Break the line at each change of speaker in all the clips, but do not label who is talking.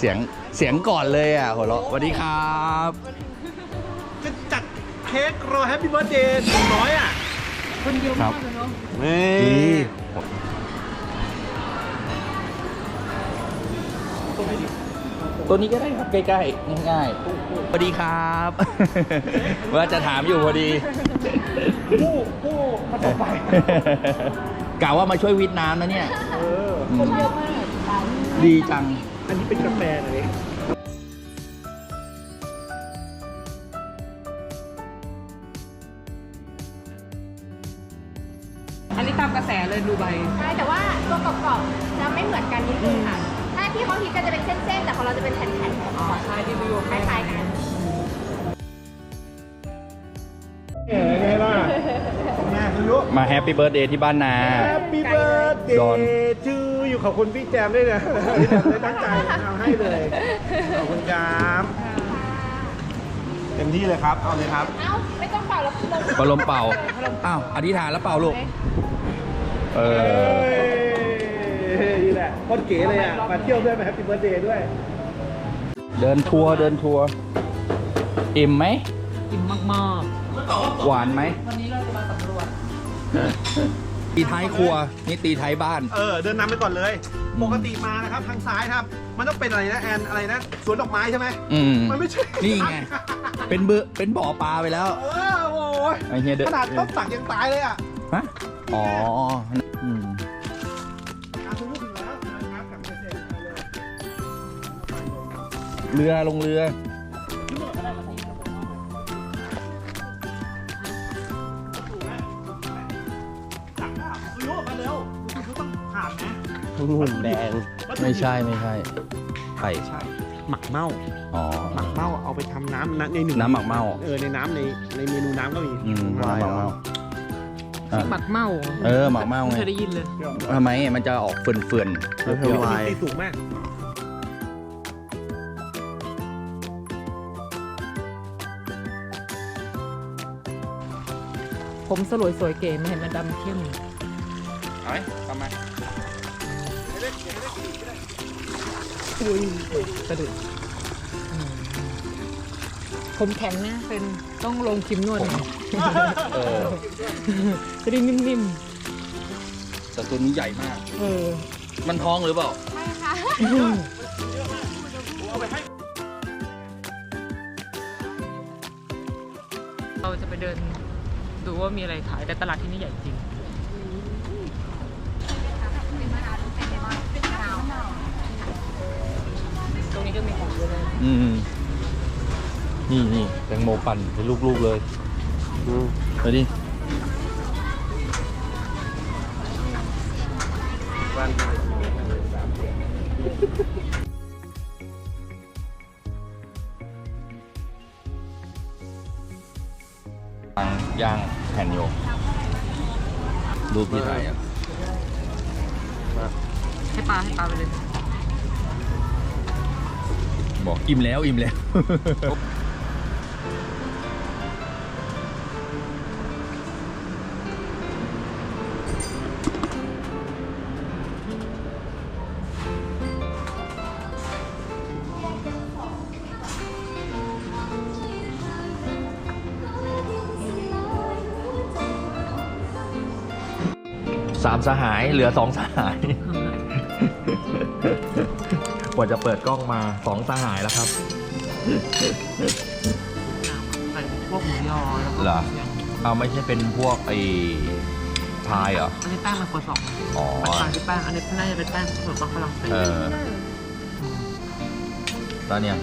เสียงเสียงก่อนเลยอะหัวเราะสวัสดีครับ
จะจัดเค้กรอแฮปปี้เบิร์ดเดย์น้อยอะ
คนเยอะ
ครั
มา
บ
กเลยเนาะ
นี่
ตัวนี้ก็ได้ครับใกล้ๆง่ายๆสวัสดีครับว่าจะถามอยู่พอดี
ผู้ผู้มาต่อไป
กล่าวว่ามาช่วยวิทย์น้ำนะเนี่ย
เออ
อืม
คนเยอะมาก
ดีจัง
อันนี้เป็นกาแฟนะเนี่ย
อันนี้ตามกระแสเลยดูใบ
ใช่แต่ว่าตัวกรอบๆจะไม่เหมือนกันนิดนึงค่ะ ถ้าที่เขาฮิตกันจะเป็นเส้นๆ แต่ของเราจะเป็นแผ่นๆ
อ๋อใช่ที่ดู
คล้ายๆกัน
เอ๋ไงล่ะไงคุณรู้
มาแฮปปี้เบิร์ดเดย์ที่บ้านนา
แฮป ปี้เบิร์ดเด
ดอน
ย์ทูอยู่ขอบคุณพี่แจมด้วยนะพี่แจมได้ตั้งใจเอาให้เลย ขอบคุณครับเต็มที่เลยครับ เอาเลยครับ
เอ้า ไม่ต้องเป่าแล้วลง
ปลมเป่า อ้าว อธิษฐานแล้วเป่าลูก เอ
เอ้
อ
ยนี่แหละโคตรเก๋เลยอะ มาเที่ยวด้วยมาแฮปปี้เบิร์ดเดย์ด้วย
เดินทัวร์เดินทัวร์ อิ่มไหม
กินมาก
หวานไหม
ๆ วันนี้เราจะมาสำรวจ
ตีท้ายครัว นี่ตีท้ายบ้าน
เออเดินนำไปก่อนเลย
อืม
ปกติมานะครับทางซ้ายครับ มันต้องเป็นอะไรนะแอนอะไรนะสวนดอกไม้ใช่ไหม
อืม
มันไม่ใช่
นี่ไง เป็นเบอเป็นบ่อปลาไปแล้ว
เออโอ้ย
ไอ้เฮียเดิ
ขนาดต้นสักยังตายเลยอะ
ฮะอ๋ออืม
อาคุณพูดถึงแล้วนะครับกับเกษตรไปเลย
เรือลงเรือ
นะ
หุ่นแดงไม่ใช่ไม่ใช่ไข่
ใช่หมักเมา
อ๋อ
หมักเมาเอาไปทำน้ำในหนึ่ง
น้ำหมักเมา
เออในน้ำในในเมนูน้ำก็มี
อืมน้ำหมักเมาอะ
หมักเมา
เออหมักเมาไง
เคยได้ยินเลย
ทำไมมันจะออกเฟื่อนเฟื่อนๆ
เดี๋ยว
เปรี้ยว
มีตีสูงมาก
ผมสลวยสวยเก๋ไม่เห็นมันดำเข้ม
ๆเอาไหมทำไม
อุ้ยกระดุดอืมผมแข็งนะเป็นต้องลงครีมนวดหน่อย
เออ
จะได้นิ่ม
แต่ตัวนี้ใหญ่มาก
ๆ เออ
มันท้องหรือเปล่า
ใช่ค่ะ
เราจะไปเดินดูว่ามีอะไรขายแต่ตลาดที่นี่ใหญ่จริง ตรงนี้ ก็มีของเยอะเลย
อืมนี่นี่แตงโมปั่นเป็นลูกๆเลยไปดิย่างย่างแผ่นโยกรูปที่ถ่ายอะ
ให้ปลาให้ปลาไปเลย
บ อิ่มแล้วอิ่มแล้ว สามสหายเหลือสองสหาย ว่าจะเปิดกล้องมาสองสหายแล้วครับ
ใส่พวกหมูยอแล้วก็
เหรอ
หมูย
เอาไม่ใช่เป็นพวกไอ้พายเหรอ
อันนี้แป้งมันคนสอง
อ๋อ
มันต่างที่แป้ง อันนี้น่าจะเป็นแป้งส่วนของฝรั่งเศส
เออแล้วเนี่ย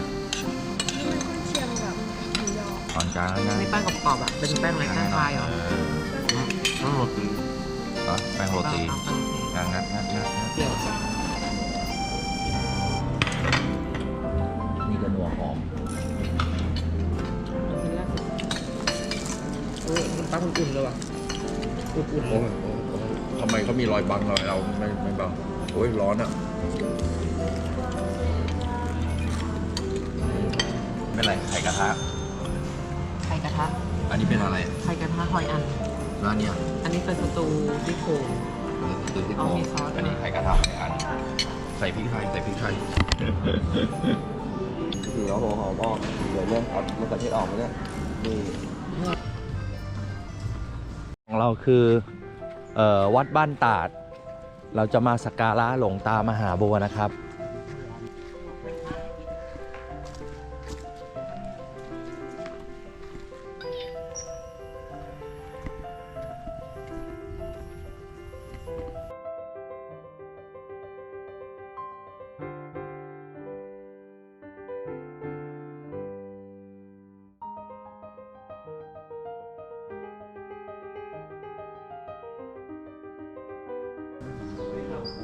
เชียงแบบหมูยอ
ตอนกลางแล้ว
อัน
นะ
นี้แป้งกรอบๆอะ เป็นแป้งอะไรแป้งพายเหรอ
เออแป้งโรตีเหรอแป้งโรตี
แป้งโรตี
งัดงัดงัดงัดงัด
เปรี้ยว
นี่ก็นั หอม
เออมันปลาอุ่นๆเลยว่ะอุ่นๆเล
โอ้
ย
ยทำไมเขามีรอยบังรอยเราไม่ไม่บังโอ้ยร้อนอะไม่เป็นไรไข่กระทะ
ไข่กระทะ
อันนี้เป็นอะไร
ไข่กระทะหอยอัน
ร้านเนี้ย
อันนี้เป็นสตูดิโครง
คือที่โค
เอามีซอส
อันนี้ไข่กระทะไข่อัน ใส่พริกไทยใส่พริกไทย
ถือเอาหัวหอมออกเดี๋ยวเรื่องเอามะเขือเทศออกมเนี่ยนี่
ของเราคือออวัดบ้านตาด เราจะมาสักการะหลวงตามหาบัวนะครับ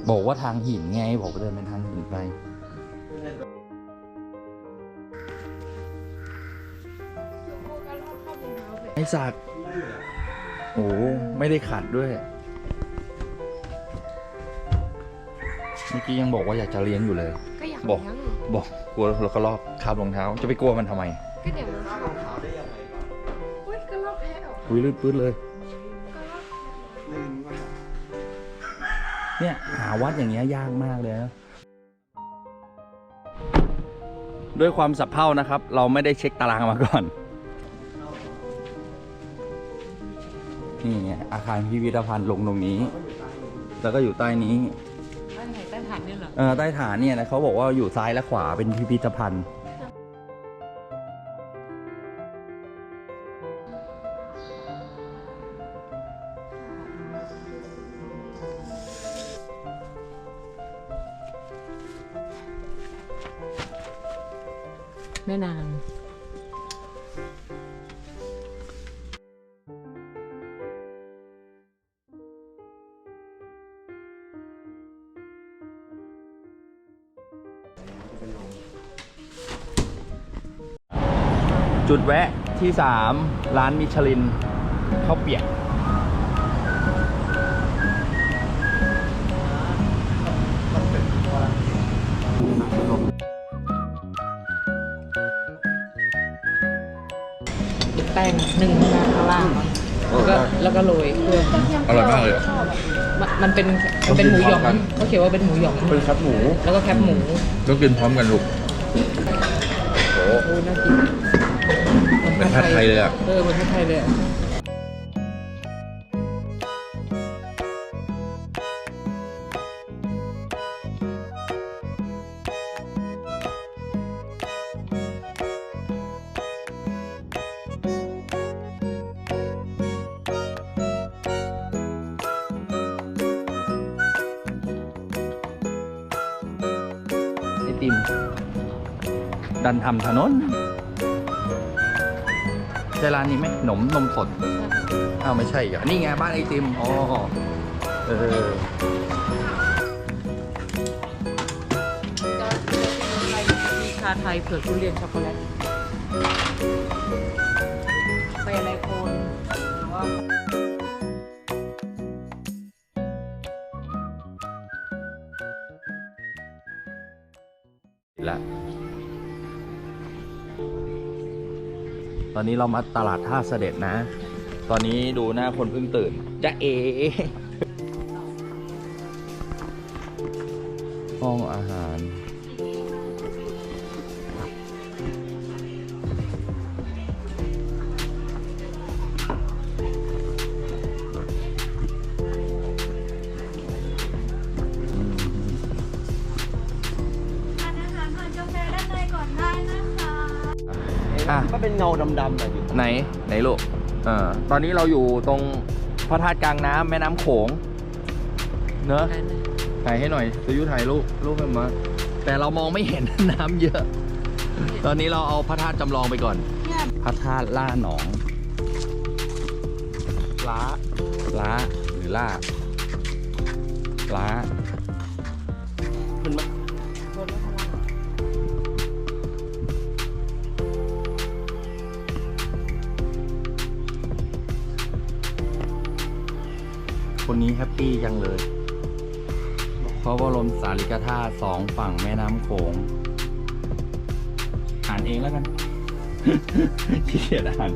บอกว่าทางหินไงบอกว่าเดินเป็นทางหินไป ไอ้สักโอ้ไม่ได้ขัดด้วย เมื่อกี้ยังบอกว่าอยากจะเลี้ยงอยู่เลย
ก็อยาก
บอก
เลี้ยง
บอกกลัวแล้วก็ลอกคาบรองเท้า จะไปกลัวมันทำไม
ก็เดี๋ยวมันเข้าอุ้ยก็ลอกแพ้ออก
คุยลื่นปื้ดเลย เนี่ยหาวัดอย่างเงี้ยยากมากเลยนะด้วยความสับเพร่านะครับ เราไม่ได้เช็คตารางมาก่อน นี่ไงอาคารพิพิธภัณฑ์ลงตรงนี้ แล้วก็อยู่ใต้นี้
ใต้ไหนใต้ฐานเนี่ยเหรอ
เออใต้ฐานเนี่ยนะเขาบอกว่าอยู่ซ้ายและขวาเป็นพิพิธภัณฑ์
ม่นาง
จุดแวะที่ 3 ร้านมิชลินข้าวเปียก มั
นมันเป็นมันเป็นหมูหยองเขาเขียนว่าเป็นหมูหยอง
เป็นคับหมู
แล้วก็แคบหมู
ต้องกินพร้อมกันลูก
โอ้น่ากิน
เป็นผัดไทยเลยอะ
เออเหมือนผัดไทยเลยอะ
ดันทำถนนใช่ร้านนี้ไหมหนมนมสดอ้าวไม่ใช่เหรอนี่ไงบ้านไอติมอ๋อเออ
มีชาไทยเผือกทุเรียนช็อกโกแลตใส่อะไรโคนหรือว่า
อนนี้เรามาตลาดท่าเสด็จนะ ตอนนี้ดูหน้าคนเพิ่งตื่นจะเอห้องอาหาร
อะ
ก็เป็นเงาดำๆหน่อยอยู่
ไหนไหนลูกเออตอนนี้เราอยู่ตรงพระธาตุกลางน้ำแม่น้ำโขง เนอะถ่ายให้หน่อยสยุถ่ายรูปรูปให้มา แต่เรามองไม่เห็น น้ำเยอะ ตอนนี้เราเอาพระธาตุจำลองไปก่อน พระธาตุล่าหนอง ล้าล้าหรือล่าล้า
มันมา
คนนี้แฮปปี้จังเลยเพราะว่าลมสาริกธาตุสองฝั่งแม่น้ำโขง อ่านเองแล้วกันขี้เกียจอ่าน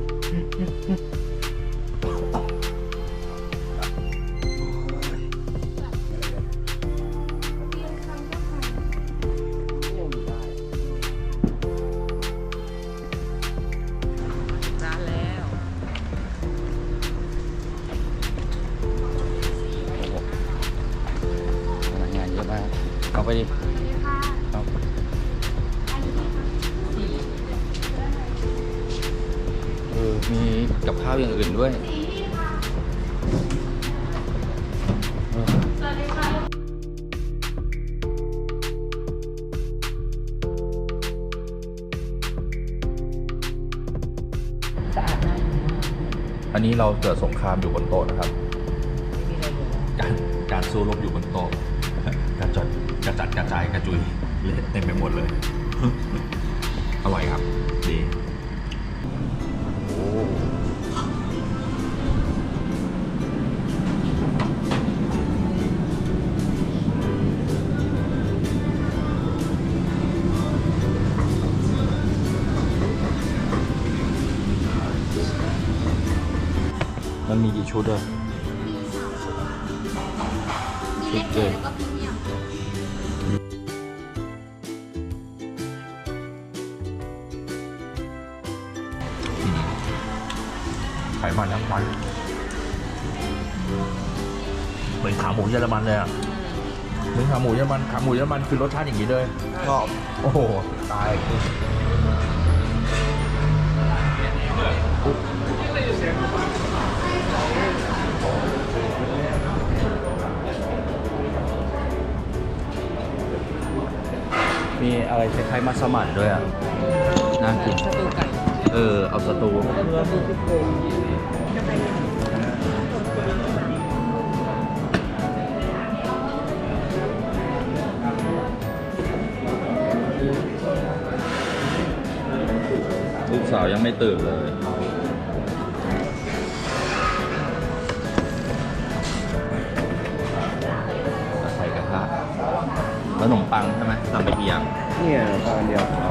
มีกับข้าวอย่างอื่นด้วยเอออันนี้เราเกิดสงครามอยู่บนโต๊ะนะครับการการสู้รบอยู่บนโต๊ะกระจัดกระจัดกระจายกระจุยเละเต็มไปหมดเลย อร่อยครับ มันมีกี่ชุดอะ
มีเล็กใหญ่แล้วก็พรีเมียม
ไขมันทั้งวันเหมือนขาหมูเยอรมันเลยอะเหมือนขาหมูเยอรมัน ขาหมูเยอรมันคือรสชาติอย่างนี้เลย
ชอบ
โอ้โห ตาย อะไรคล้ายๆมัสมั่นด้วยอะน่ากิน
สตูไก่
เออเอาสตูลูกสาวยังไม่ตื่นเลย
เนี่ยตอนเดียว
อ๋อ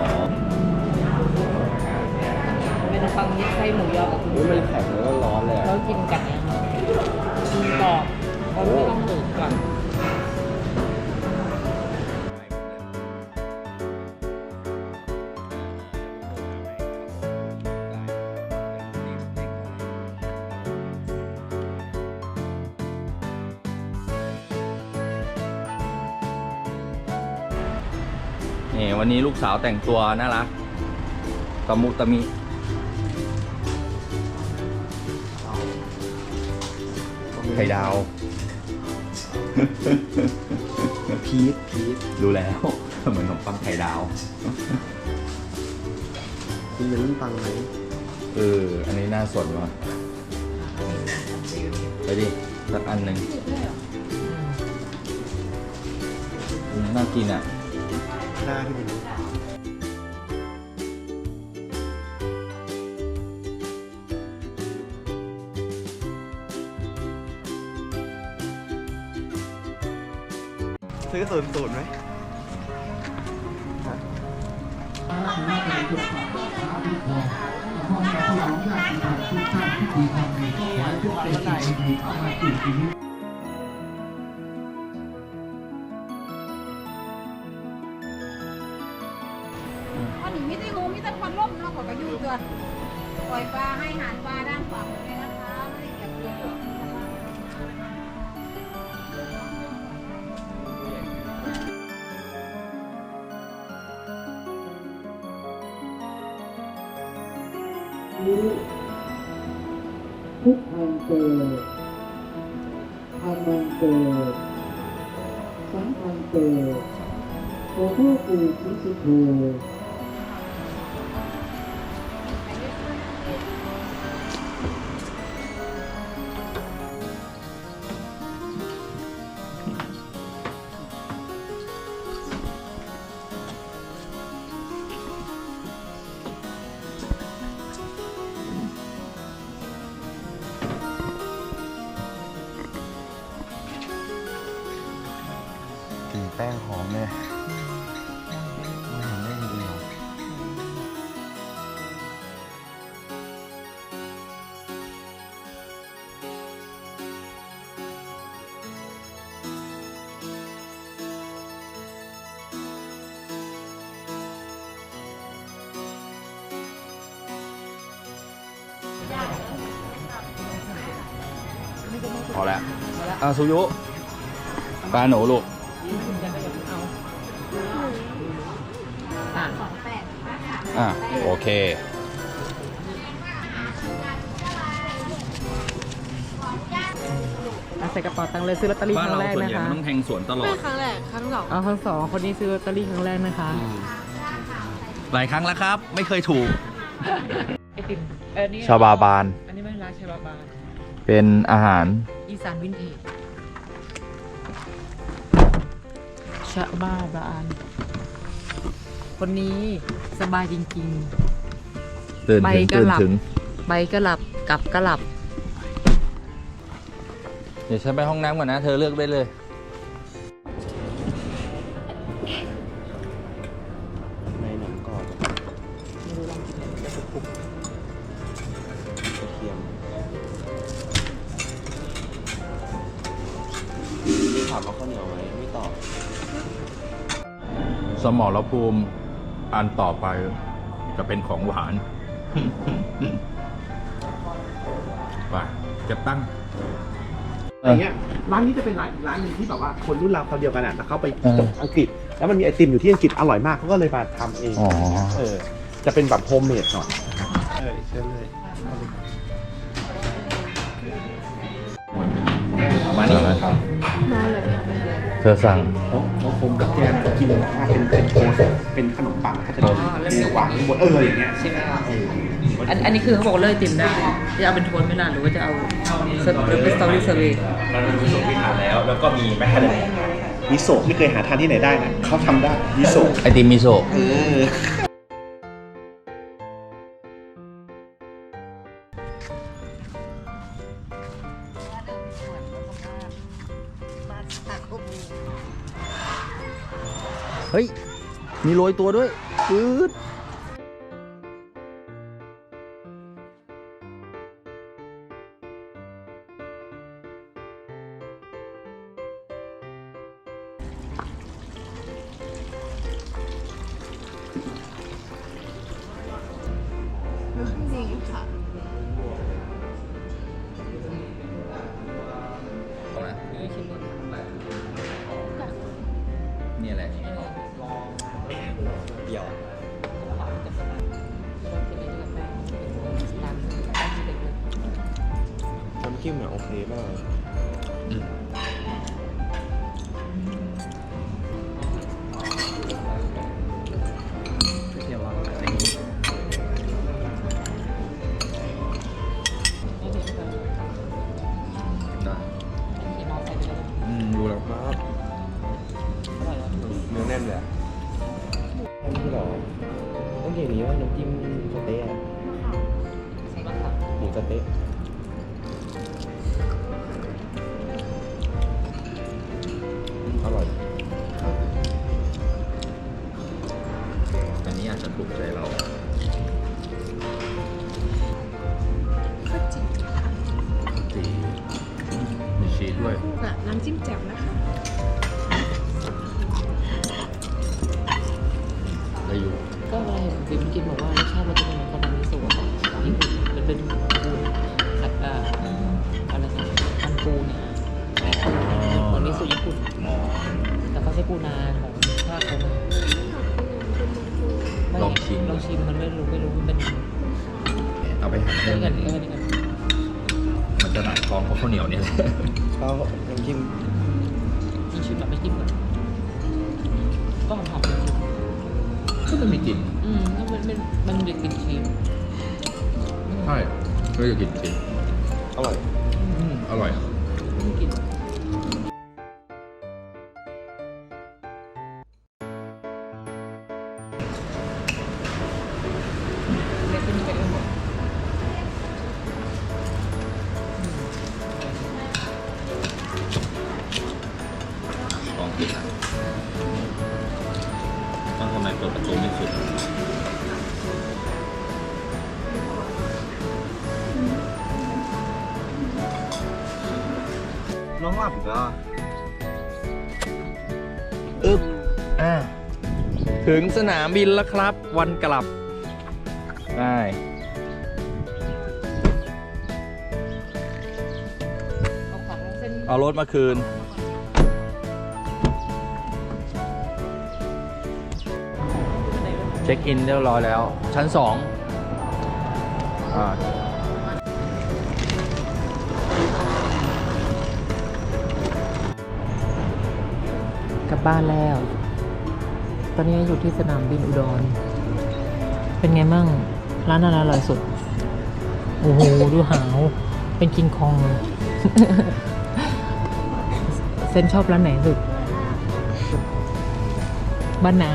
เป็นขนมปังยัดไส้หมูยอกับคุณ
อุ้ยมันแข็งแล้วก็ร้อนเลย
แล้
อะ
วกินกันเนี่ยกินกรอบเขาไม่ต้องตื่นก่อน
นี่วันนี้ลูกสาวแต่งตัวน่ารักตะมุตะมิ ไข่ดาว พีทพีทดูแล้ว เหมือนขนมปังไข่ดาว
คุณเป็นปังไหม
เออ อันนี้น่าสนว่ะไปดิ สักอันหนึ่งอืมน่ากินอะ
หน้าที่มันซื้อศูนย์ศูนย์ไหม
อัน ปล่อยปลาให้หารปลาด้านฝั่งเลยนะคะไม่ได้เก็บตัว
พุทธังเตธรรมังเตสังฆังเตโอโหปูชิสิโธ
พอแล้วอะสุยุปลาหนูลูกอะโอเค
อาใส่กระเป๋าตังเลยซื้อลอตเตอรี่
บ้าคน
รั้
เราง
แรก
ส่วน
นะ
ใหญ่
คะ
มันต้องแทงสวนตลอด
ครั้งแรกครั้งสอง
อ๋อครั้งสองคนนี้ซื้อลอตเตอรี่ครั้งแรกนะคะ
หลายครั้งแล้วครับ ไม่เคยถูก
ไอติมออนี่
ชาบาบาน
อันนี้ไม่ร้านชาบาบาน
เป็นอาหาร
อีสานวินเทจชาบาบานคนนี้สบายจริง
ตื่น
ไป
ถึง
ก็
ตื่น
หลับ
ถึง
ๆ ไปก็หลับกลับก็หลับ
เดี๋ยวฉันไปห้องน้ำก่อนนะ เธอเลือกได้เลย สมรภูมิอันต่อไปจะเป็นของหวานไปเก็บตั้ง
อย่างเงี้ยร้านนี้จะเป็นร้านอีกร้านหนึ่งที่แบบว่าคนรุ่นราวคราวเดียวกันอะแล้วเขาไป
เออ
อังกฤษ แล้วมันมีไอติมอยู่ที่อังกฤษอร่อยมากเขาก็เลยมาทำเอง
อ๋อ
เออ จะเป็นแบบโฮมเมดหน่อยเออเชิญเลย
มานี่เธอสั่ง
เขาเขา คมกับแกมกินแบบว่าเป็นเป็นโทสต์เป็นขนมปังเขาจะมีวางข้างบนเอออย่างเงี้ย
ใช่ไหมคะอันอันนี้คือเขาบอกว่าเลยติมได้จะเอาเป็นโทนไหมล่ะหรือว่าจะเอาหรือเป็นสตอรี่เซอร์เวย์
มันมีส่วนที่ทานแล้ว แล้วก็มีแมคคาเดเมียมิโซะไม่เคยหาทานที่ไหนได้นะเขาทำได้มิโซะ
ไอติมมิโซะ
เออ
มีโรยตัวด้วยปื๊ดนี่
จิ้มเนี่ยโอเคมาก
อืมดูแล้ว
ครับเนื้อแน่นเลยอะอันนี้คือเหรอต้องอย่างนี้ว่าน้ำจิ้มสเต๊ะอะหมูสเต๊ะาะ
ข้า
วเหนียวนี่แหละ
ก็น้ำจิ้ม
จริงชิมแบบไม่จิ้มก่อนก็หอมๆจริง
ก็จะมีกลิ่น
ๆอืมแล้วมันมันมันมีกลิ่นชีส
ใช่ก็จะกลิ่นชีส
อร่อย
อืมอร่อย
มี
งสนามบินแล้วครับ วันกลับได้
เอาของเส้น
เอารถมาคืน
ในเรื่อง
เช็คอินเรียบร้อยแล้ว ชั้นสองอ่า
กลับบ้านแล้ว ตอนนี้อยู่ที่สนามบินอุดร เป็นไงมั่ง ร้านอะไรอร่อยสุด โอ้โห ดูหาว เป็นกิงคองเลยเซนชอบร้านไหนสุด บ้านนา